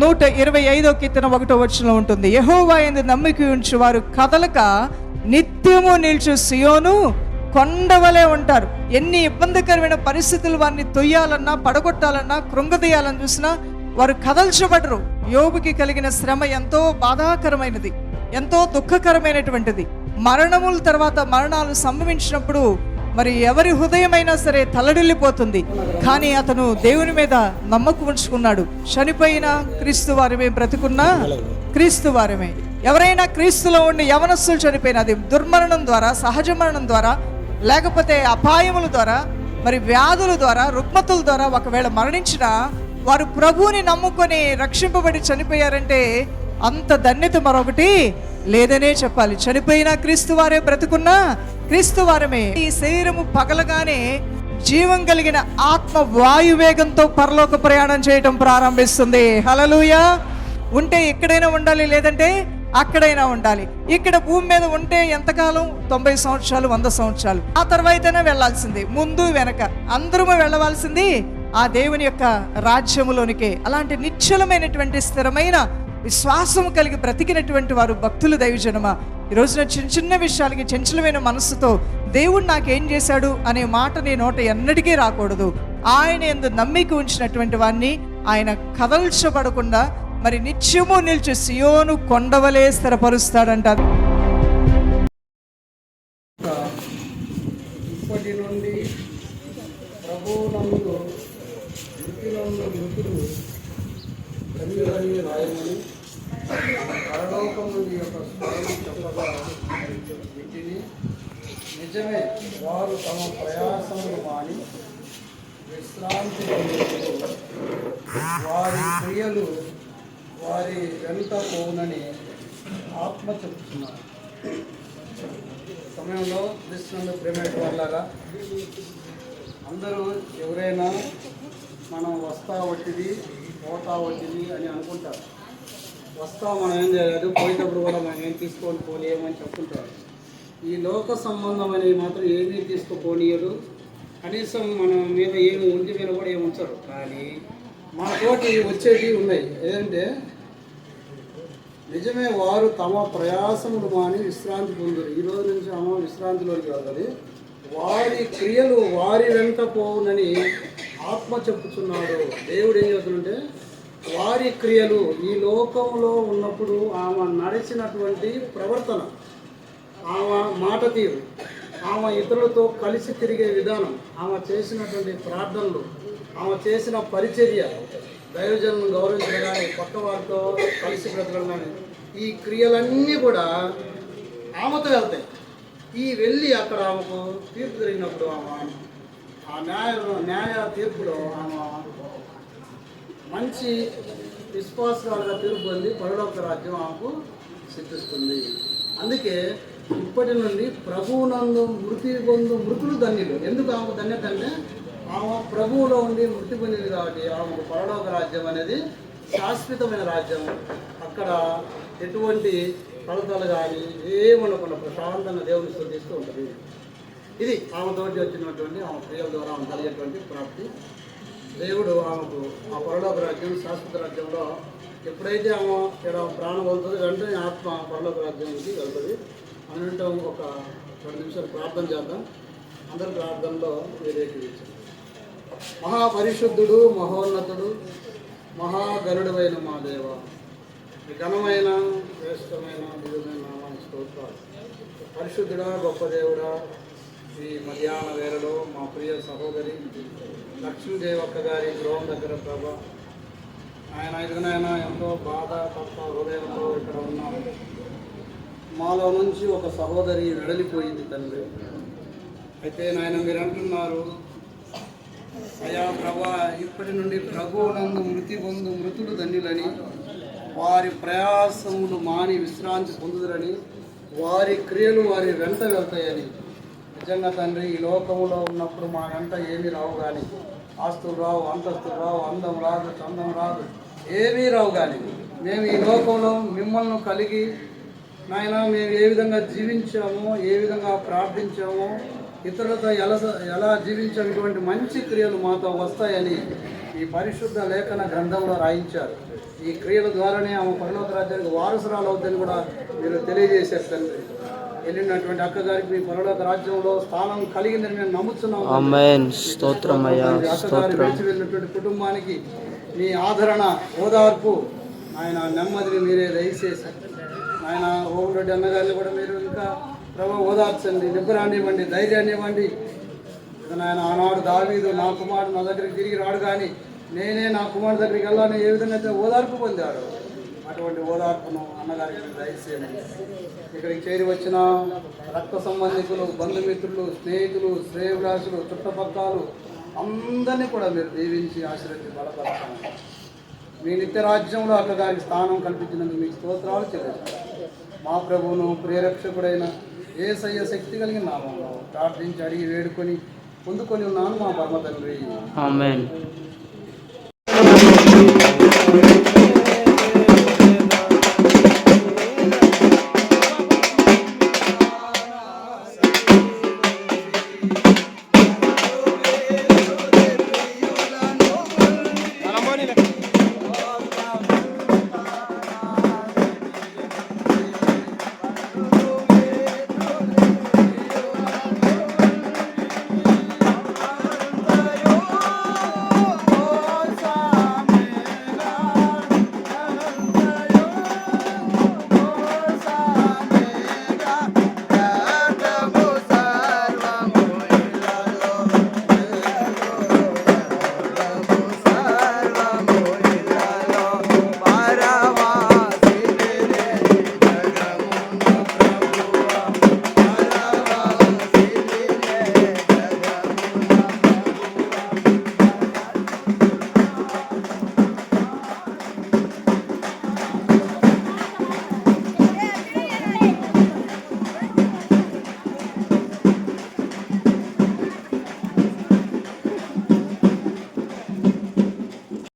నూట ఇరవై ఐదో కీర్తన ఒకటో వచనంలో ఉంటుంది. యహోవా ఎందు నమ్మిక ఉంచి వారు కదలక నిత్యము నిల్చు సియోను కొండవలే ఉంటారు. ఎన్ని ఇబ్బందికరమైన పరిస్థితులు వారిని తొయ్యాలన్నా పడగొట్టాలన్నా కృంగదీయాలని చూసినా వారు కదల్చబడరు. యోబుకి కలిగిన శ్రమ ఎంతో బాధాకరమైనది ఎంతో దుఃఖకరమైనటువంటిది. మరణముల తర్వాత మరణాలు సంభవించినప్పుడు మరి ఎవరి హృదయమైనా సరే తలడిల్లిపోతుంది. కానీ అతను దేవుని మీద నమ్మకం ఉంచుకున్నాడు. చనిపోయిన క్రీస్తు వారమే బ్రతుకున్నా క్రీస్తు వారమే. ఎవరైనా క్రీస్తులో ఉండి యవనస్సులు చనిపోయిన అది దుర్మరణం ద్వారా సహజ మరణం ద్వారా లేకపోతే అపాయముల ద్వారా మరి వ్యాధుల ద్వారా రుగ్మతుల ద్వారా ఒకవేళ మరణించినా వారు ప్రభువుని నమ్ముకొని రక్షింపబడి చనిపోయారంటే అంత ధన్యత మరొకటి లేదనే చెప్పాలి. చనిపోయిన క్రీస్తు వారే బ్రతుకున్నా క్రీస్తు వారమే. ఈ శరీరము పగలగానే జీవం కలిగిన ఆత్మ వాయువేగంతో పరలోక ప్రయాణం చేయటం ప్రారంభిస్తుంది. హలలుయా ఉంటే ఎక్కడైనా ఉండాలి లేదంటే అక్కడైనా ఉండాలి. ఇక్కడ భూమి మీద ఉంటే ఎంతకాలం? తొంభై సంవత్సరాలు వంద సంవత్సరాలు. ఆ తర్వాతనే వెళ్ళాల్సింది. ముందు వెనక. అందరము వెళ్ళవలసింది ఆ దేవుని యొక్క రాజ్యములోనికే. అలాంటి నిశ్చలమైనటువంటి స్థిరమైన విశ్వాసం కలిగి బ్రతికినటువంటి వారు భక్తులు దైవజనమ? ఈ రోజున చిన్న చిన్న విషయాలకి చంచలమైన మనస్సుతో దేవుడు నాకేం చేశాడు అనే మాట నీ నోట ఎన్నటికీ రాకూడదు. ఆయన ఎందు నమ్మిక ఉంచినటువంటి వారిని ఆయన కదల్చబడకుండా మరి నిత్యము నిలిచి సియోను కొండవలే స్థిరపరుస్తాడంట. ఇప్పటి నుండి ప్రభువునందు మృతులు కన్యులని రాయమని పరలోకం నుండి యొక్క స్మరణ చెప్పగా వీటిని నిజమే వారు తమ ప్రయాసములు మాని విశ్రాంతి పొందుటకు వారి క్రియలు వారి వెంట పోవునని ఆత్మ చెప్తున్నారు సమయంలో కృష్ణుడు ప్రేమేట్ వాళ్ళగా అందరూ ఎవరైనా మనం వస్తా వచ్చింది పోతా వచ్చింది అని అనుకుంటారు. వస్తా మనం ఏం చేయలేదు పోయేటప్పుడు కూడా మనం ఏం తీసుకొని పోలేమని చెప్పుకుంటారు. ఈ లోక సంబంధమైనవి మాత్రం ఏమీ తీసుకుపోనీయరు కనీసం మన మీద ఏమి ఉంది మీద కూడా ఏమి ఉంచరు. కానీ మనతోటి వచ్చేవి ఉన్నాయి. ఏదంటే నిజమే వారు తమ ప్రయాసములు మాని విశ్రాంతి పొందరు. ఈ రోజు నుంచి అమ్మ విశ్రాంతిలోకి వెళ్ళాలి వారి క్రియలు వారి వెంట పోవునని ఆత్మ చెప్పుచున్నాడు. దేవుడు ఏం చేస్తుంటే వారి క్రియలు ఈ లోకంలో ఉన్నప్పుడు ఆమె నడిచినటువంటి ప్రవర్తన ఆమె మాట తీరు ఆమె ఇతరులతో కలిసి తిరిగే విధానం ఆమె చేసినటువంటి ప్రార్థనలు ఆమె చేసిన పరిచర్య దైవజనం గౌరవించడం కానీ కొత్త వారితో కలిసి బ్రతకడం కానీ ఈ క్రియలన్నీ కూడా ఆమెతో వెళ్తాయి. ఈ వెళ్ళి అక్కడ ఆమెకు తీర్పు జరిగినప్పుడు ఆమె ఆ న్యాయ న్యాయ తీర్పులో ఆమె మంచి విశ్వాసాలుగా తీర్పు పొంది పరలోక రాజ్యం ఆమెకు సిద్ధిస్తుంది. అందుకే ఇప్పటి నుండి ప్రభువునందు మృతి పొందు మృతులు ధన్యులు. ఎందుకు ఆమెకు ధన్యత అంటే ఆమె ప్రభువులో ఉండి మృతి పొందింది కాబట్టి ఆమెకు పరలోక రాజ్యం అనేది శాశ్వతమైన రాజ్యం. అక్కడ ఎటువంటి కొలతలు కానీ ఏమనుకున్న ప్రశాంతంగా దేవుని స్థుతిస్తూ ఉంటుంది. ఇది ఆమెతోటి వచ్చినటువంటి ఆమె క్రియల ద్వారా ఆమె కలిగేటువంటి ప్రాప్తి. దేవుడు ఆమెకు ఆ పరలోక రాజ్యం శాశ్వత రాజ్యంలో ఎప్పుడైతే ఆమె ఇక్కడ ప్రాణం వెళ్తుంది వెంటనే ఆత్మ పరలోక రాజ్యానికి వెళ్తుంది. అని అనంటే ఒక రెండు నిమిషాలు ప్రార్థన చేద్దాం. అందరి ప్రార్థనలో వివేకించాం మహాపరిశుద్ధుడు మహోన్నతుడు మహాగరుడమైన మా దేవ ఈ ఘనమైన శ్రేష్టమైన దివ్యమైన స్తోత్రాలు. పరిశుద్ధుడా గొప్ప దేవుడా ఈ మధ్యాహ్న వేళలో మా ప్రియ సహోదరి లక్ష్మీదేవి అక్క గారి గృహం దగ్గర ప్రభా. ఆయన ఇదిగనైనా ఎంతో బాధ తప్ప హృదయంతో ఇక్కడ ఉన్నాం మాలో నుంచి ఒక సహోదరి వెడలిపోయింది తండ్రి. అయితే నాయన మీరు అంటున్నారు అయా ప్రభా ఇప్పటి నుండి ప్రభువునందు మృతి పొందు మృతులు ధన్యులని వారి ప్రయాసములు మాని విశ్రాంతి పొందుదరని వారి క్రియలు వారి వెంట వెళ్తాయని నిజంగా తండ్రి ఈ లోకంలో ఉన్నప్పుడు మా ఏమీ రావు కానీ ఆస్తులు రావు అంతస్తులు రావు అందం రాదు చందం రాదు ఏమీ రావు కానీ మేము ఈ లోకంలో మిమ్మల్ని కలిగి నాయన మేము ఏ విధంగా జీవించామో ఏ విధంగా ప్రార్థించామో ఇతరులతో ఎలా ఎలా జీవించాం ఇటువంటి మంచి క్రియలు మాతో వస్తాయని ఈ పరిశుద్ధ లేఖన గ్రంథంలో రాయించారు. ఈ క్రియల ద్వారానే ఆమె పరలోక రాజ్యానికి వారసురాలు అవుద్దని కూడా మీరు తెలియజేశారు తండ్రి. వెళ్ళినటువంటి అక్క గారికి మీ పరలోక రాజ్యంలో స్థానం కలిగిందని మేము నమ్ముతున్నాం. తండ్రి. ఆమెన్ స్తోత్రం అయ్యా. తండ్రి, అక్కగారు స్తోత్రం. విడిచి వెళ్ళినటువంటి కుటుంబానికి మీ ఆదరణ ఓదార్పు ఆయన నెమ్మదిని మీరే దయచేసి. ఆయన ఓమరెడ్డి అన్నగారిని కూడా మీరు ఇంకా ప్రభు ఓదార్చండి నిబ్బరాన్ని ఇవ్వండి ధైర్యాన్ని ఇవ్వండి నాయన ఆనాడు దావీదు నా కుమారుడు నా దగ్గరికి తిరిగి రాడు కానీ నేనే నా కుమారుడు దగ్గరికి వెళ్ళాలని ఏ విధంగా అయితే ఓదార్పు పొందాడు అటువంటి ఓదార్పును అన్నగారికి దయచేయండి. ఇక్కడికి చేరి వచ్చిన రక్త సంబంధికులు బంధుమిత్రులు స్నేహితులు శ్రేయభిలాషులు చుట్టపక్కలు అందరినీ కూడా మీరు దీవించి ఆశీర్వదించి బలపరచండి. మీ నిత్య రాజ్యంలో అక్కగారికి స్థానం కల్పించినందుకు మీకు స్తోత్రాలు చెల్లిస్తాను మా ప్రభువును ప్రేరక్షకుడైన ఏసయ్య శక్తి కలిగిన నామంలో ప్రార్థించి అడిగి వేడుకొని పొందుకొని ఉన్నాను మా పరమ తండ్రి